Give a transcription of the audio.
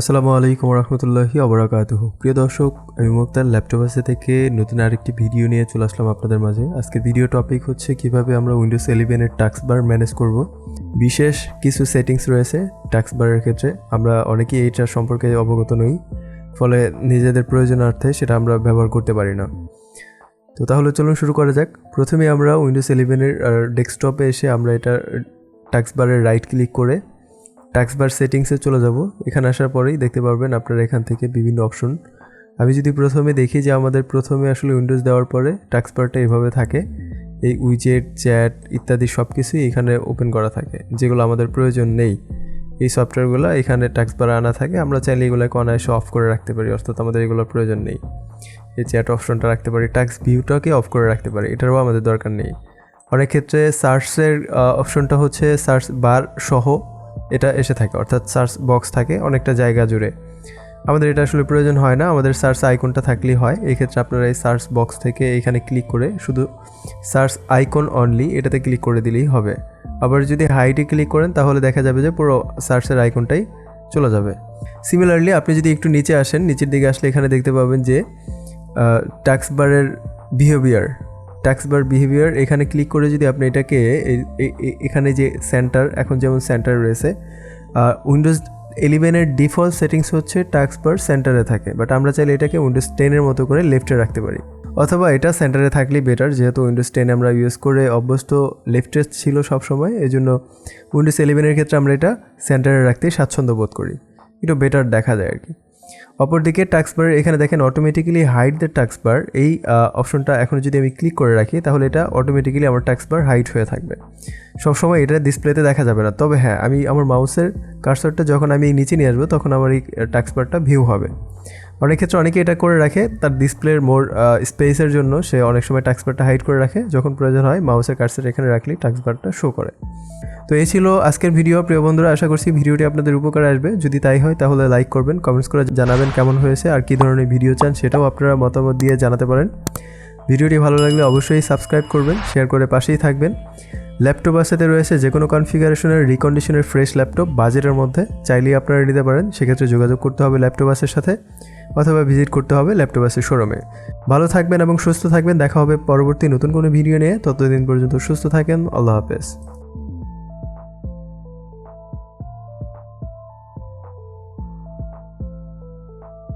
আসসালামু আলাইকুম রহমতুল্লাহি অবরাকাতুহ প্রিয় দর্শক, আমি মুক্তার ল্যাপটপ আছে থেকে নতুন আরেকটি ভিডিও নিয়ে চলে আসলাম আপনাদের মাঝে। আজকে ভিডিও টপিক হচ্ছে কীভাবে আমরা উইন্ডোজ ইলেভেনের টাক্স বার ম্যানেজ করব। বিশেষ কিছু সেটিংস রয়েছে টাক্স বারের ক্ষেত্রে। আমরা অনেকেই এইটার সম্পর্কে অবগত নই, ফলে নিজেদের প্রয়োজনার্থে সেটা আমরা ব্যবহার করতে পারি না। তো তাহলে চলুন শুরু করা যাক। প্রথমে আমরা উইন্ডোজ ইলেভেনের ডেস্কটপে এসে আমরা এটা টাক্স বারের রাইট ক্লিক করে টাক্স বার সেটিংসে চলে যাব। এখানে আসার পরেই দেখতে পারবেন আপনারা এখান থেকে বিভিন্ন অপশন আমি যদি প্রথমে দেখি যে আমাদের প্রথমে আসলে উইন্ডোজ দেওয়ার পরে টাক্স বারটা এভাবে থাকে, এই উইজেট চ্যাট ইত্যাদি সব কিছুই এখানে ওপেন করা থাকে, যেগুলো আমাদের প্রয়োজন নেই। এই সফটওয়্যারগুলো এখানে টাক্স বার আনা থাকে, আমরা চাইলে এগুলোকে অনায়াসে অফ করে রাখতে পারি, অর্থাৎ আমাদের এগুলোর প্রয়োজন নেই। এই চ্যাট অপশনটা রাখতে পারি টাক্স ভিউটাকে অফ করে রাখতে পারি, এটারও আমাদের দরকার নেই। অনেক ক্ষেত্রে সার্চের অপশনটা হচ্ছে সার্চ বার সহ এটা এসে থাকে, অর্থাৎ সার্চ বক্স থাকে অনেকটা জায়গা জুড়ে। আমাদের এটা আসলে প্রয়োজন হয় না, আমাদের সার্চ আইকনটা থাকলেই হয়। এই ক্ষেত্রে আপনারা এই সার্চ বক্স থেকে এখানে ক্লিক করে শুধু সার্চ আইকন অনলি এটাতে ক্লিক করে দিলেই হবে। আবার যদি হাইটে ক্লিক করেন তাহলে দেখা যাবে যে পুরো সার্চের আইকনটাই চলে যাবে। সিমিলারলি আপনি যদি একটু নিচে আসেন, নিচের দিকে আসলে এখানে দেখতে পাবেন যে টাক্সবারের বিহেভিয়ার ট্যাক্স বার বিহেভিয়ার এখানে ক্লিক করে যদি আপনি এটাকে এখানে যে সেন্টার এখন যেমন সেন্টার রয়েছে উইন্ডোজ ইলেভেনের ডিফল্ট সেটিংস হচ্ছে ট্যাক্স বার সেন্টারে থাকে বাট আমরা চাইলে এটাকে উইন্ডোজ টেনের মতো করে লেফটে রাখতে পারি। অথবা এটা সেন্টারে থাকলেই বেটার যেহেতু উইন্ডোজ টেন আমরা ইউজ করে অভ্যস্ত লেফটে ছিল সবসময় এই জন্য উইন্ডোজ ইলেভেনের ক্ষেত্রে আমরা এটা সেন্টারে রাখতে স্বাচ্ছন্দ্য বোধ করি। একটু বেটার দেখা যায় আর কি। অপরদিকে টাক্স বার এখানে দেখেন automatically hide the tax bar এই অপশনটা এখন যদি আমি ক্লিক করে রাখি, তাহলে এটা অটোমেটিক্যালি আমার টাক্সবার হাইট হয়ে থাকবে। সবসময় এটা ডিসপ্লেতে দেখা যাবে না। তবে হ্যাঁ আমি আমার মাউসের কার্সারটা যখন আমি নিচে নিয়ে আসব, তখন আমার এই টাক্স বারটা ভিউ হবে। অনেক ক্ষেত্রে অনেকে এটা করে রাখে। তার ডিসপ্লের মোর স্পেসের জন্য সে অনেক সময় টাক্স বারটা হাইড করে রাখে। যখন প্রয়োজন হয় মাউসের কার্সর এখানে রাখলেই টাক্স বারটা শো করে। তো এই ছিল আজকের ভিডিও প্রিয় বন্ধুরা, আশা করছি ভিডিওটি আপনাদের উপকারে আসবে। যদি তাই হয়, তাহলে লাইক করবেন কমেন্টস করে জানাবেন কেমন হয়েছে আর কী ধরনের ভিডিও চান, সেটাও আপনারা মতামত দিয়ে জানাতে পারেন। ভিডিওটি ভালো লাগলে অবশ্যই সাবস্ক্রাইব করবেন শেয়ার করে পাশেই থাকবেন। ল্যাপটপ সাথে রয়েছে যে কোনো কনফিগারেশনের রিকন্ডিশনের ফ্রেশ ল্যাপটপ, বাজেটের মধ্যে। চাইলেই আপনারা নিতে পারেন, সেক্ষেত্রে যোগাযোগ করতে হবে ল্যাপটপ আসের সাথে, অথবা ভিজিট করতে হবে ল্যাপটপ আসের শোরুমে ভালো থাকবেন এবং সুস্থ থাকবেন, দেখা হবে পরবর্তী নতুন কোনো ভিডিও নিয়ে। ততদিন পর্যন্ত সুস্থ থাকেন, আল্লাহ হাফেজ।